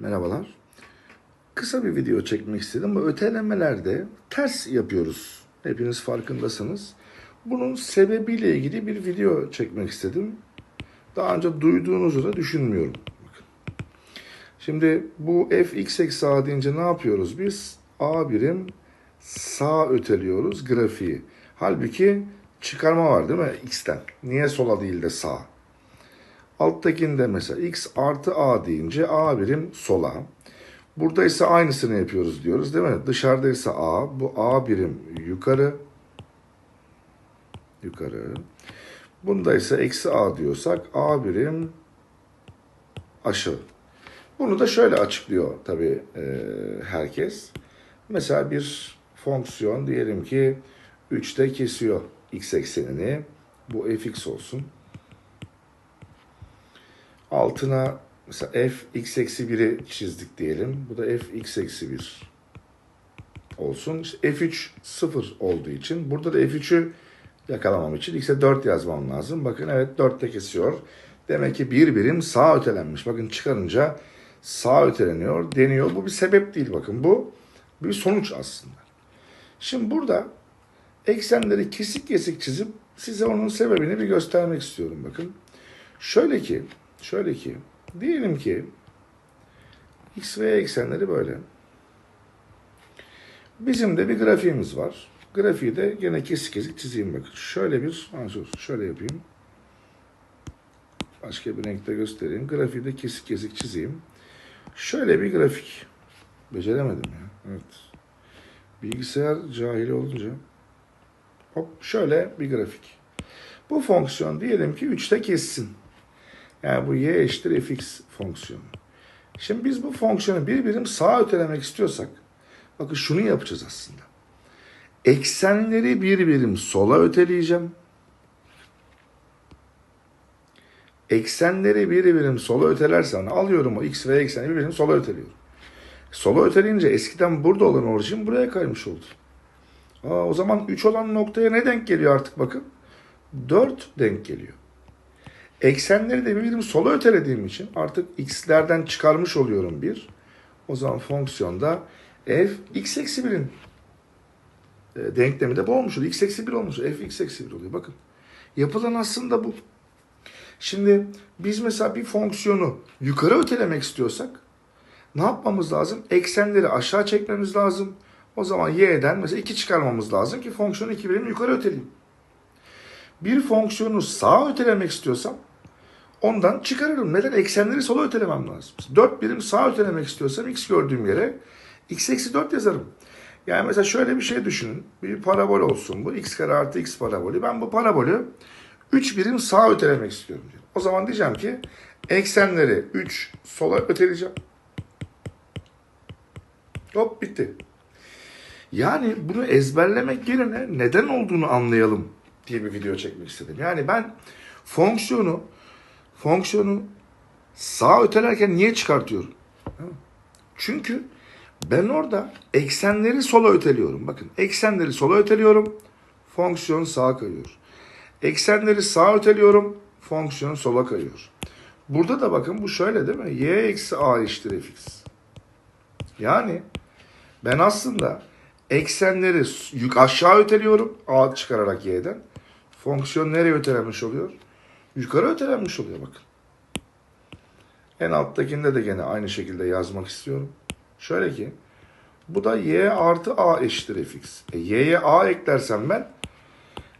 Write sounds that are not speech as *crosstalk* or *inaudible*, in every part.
Merhabalar. Kısa bir video çekmek istedim. Bu ötelemelerde ters yapıyoruz. Hepiniz farkındasınız. Bunun sebebiyle ilgili bir video çekmek istedim. Daha önce duyduğunuzu da düşünmüyorum. Şimdi bu fx eksi a deyince ne yapıyoruz biz? a birim sağ öteliyoruz grafiği. Halbuki çıkarma var değil mi x'ten? Niye sola değil de sağa? Alttakinde mesela x artı a deyince a birim sola. Burada ise aynısını yapıyoruz diyoruz değil mi? Dışarıda ise a. Bu a birim yukarı. Yukarı. Bunda ise eksi a diyorsak a birim aşağı. Bunu da şöyle açıklıyor tabii e, herkes. Mesela bir fonksiyon diyelim ki 3'te kesiyor x eksenini. Bu fx olsun. Altına mesela f x eksi 1'i çizdik diyelim. Bu da f x eksi 1 olsun. İşte f3 0 olduğu için burada da f3'ü yakalamam için x'e 4 yazmam lazım. Bakın evet 4'te kesiyor. Demek ki bir birim sağ ötelenmiş. Bakın çıkarınca sağ öteleniyor deniyor. Bu bir sebep değil bakın. Bu bir sonuç aslında. Şimdi burada eksenleri kesik kesik çizip size onun sebebini bir göstermek istiyorum bakın. Şöyle ki, şöyle ki diyelim ki x ve y eksenleri böyle. Bizim de bir grafiğimiz var. Grafiği de gene kesik kesik çizeyim bakın. Şöyle bir, şöyle yapayım. Başka bir renkte göstereyim. Grafiği de kesik kesik çizeyim. Şöyle bir grafik. Beceremedim ya. Evet. Bilgisayar cahili olunca. Hop şöyle bir grafik. Bu fonksiyon diyelim ki 3'te kessin. Yani bu y eşittir fx fonksiyonu. Şimdi biz bu fonksiyonu bir birim sağa ötelemek istiyorsak bakın şunu yapacağız aslında. Eksenleri bir birim sola öteleyeceğim. Eksenleri bir birim sola ötelersem alıyorum o x ve ekseni bir birim sola öteliyorum. Sola öteleyince eskiden burada olan orijin buraya kaymış oldu. Aa, o zaman 3 olan noktaya ne denk geliyor artık bakın? 4 denk geliyor. Eksenleri de bir birim sola ötelediğim için artık x'lerden çıkarmış oluyorum bir. O zaman fonksiyonda f x eksi 1'in e, denklemi de bu olmuş oluyor. x eksi 1 olmuş. f x eksi 1 oluyor. Bakın. Yapılan aslında bu. Şimdi biz mesela bir fonksiyonu yukarı ötelemek istiyorsak ne yapmamız lazım? Eksenleri aşağı çekmemiz lazım. O zaman y'den mesela 2 çıkarmamız lazım ki fonksiyonu 2 birim yukarı öteleyeyim. Bir fonksiyonu sağa ötelemek istiyorsam ondan çıkarırım. Neden? Eksenleri sola ötelemem lazım. 4 birim sağa ötelemek istiyorsam x gördüğüm yere x eksi 4 yazarım. Yani mesela şöyle bir şey düşünün. Bir parabol olsun bu. x kare artı x parabolü. Ben bu parabolü 3 birim sağa ötelemek istiyorum. Diyor. O zaman diyeceğim ki eksenleri 3 sola öteleyeceğim. Hop bitti. Yani bunu ezberlemek yerine neden olduğunu anlayalım diye bir video çekmek istedim. Yani ben fonksiyonu fonksiyonu sağ ötelerken niye çıkartıyorum? Çünkü ben orada eksenleri sola öteliyorum. Bakın eksenleri sola öteliyorum. Fonksiyon sağa kayıyor. Eksenleri sağa öteliyorum. Fonksiyon sola kayıyor. Burada da bakın bu şöyle değil mi? y eksi a eşittir fx. Yani ben aslında eksenleri yük aşağı öteliyorum. A çıkararak y'den. Fonksiyon nereye ötelenmiş oluyor? Yukarı ötelenmiş oluyor bakın. En alttakinde de gene aynı şekilde yazmak istiyorum. Şöyle ki bu da y artı a eşittir fx. E, y'ye a eklersem ben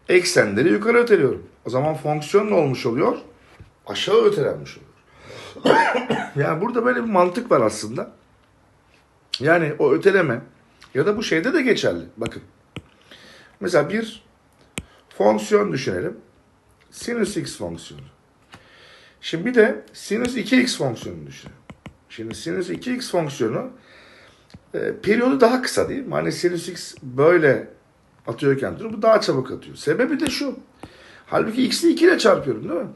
eksenleri yukarı öteliyorum. O zaman fonksiyon ne olmuş oluyor? Aşağı ötelenmiş oluyor. *coughs* yani burada böyle bir mantık var aslında. Yani o öteleme ya da bu şeyde de geçerli. Bakın. Mesela bir fonksiyon düşünelim. Sinüs x fonksiyonu. Şimdi bir de sinüs 2x fonksiyonu düşünelim. Şimdi sinüs 2x fonksiyonu e, periyodu daha kısa değil mi? Hani sinüs x böyle atıyorken dur, bu daha çabuk atıyor. Sebebi de şu. Halbuki x'i 2 ile çarpıyorum değil mi?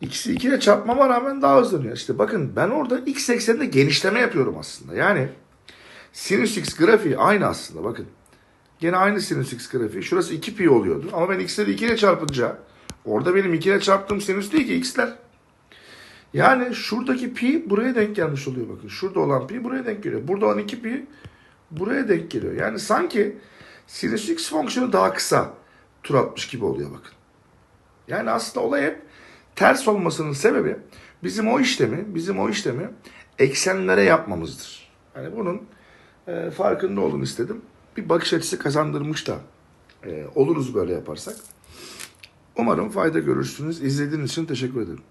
X'i 2 ile çarpmama rağmen daha hızlanıyor. İşte bakın ben orada x ekseninde genişleme yapıyorum aslında. Yani sinüs x grafiği aynı aslında bakın. Gene aynı sinüs x grafiği. Şurası 2 pi oluyordu. Ama ben x'leri 2 ile çarpınca orada benim 2 ile çarptığım sinüs değil ki x'ler. Yani şuradaki pi buraya denk gelmiş oluyor bakın. Şurada olan pi buraya denk geliyor. Burada olan 2 pi buraya denk geliyor. Yani sanki sinüs x fonksiyonu daha kısa tur atmış gibi oluyor bakın. Yani aslında olay hep ters olmasının sebebi bizim o işlemi, bizim o işlemi eksenlere yapmamızdır. Yani bunun e, farkında olun istedim. Bir bakış açısı kazandırmış da e, oluruz böyle yaparsak. Umarım fayda görürsünüz. İzlediğiniz için teşekkür ederim.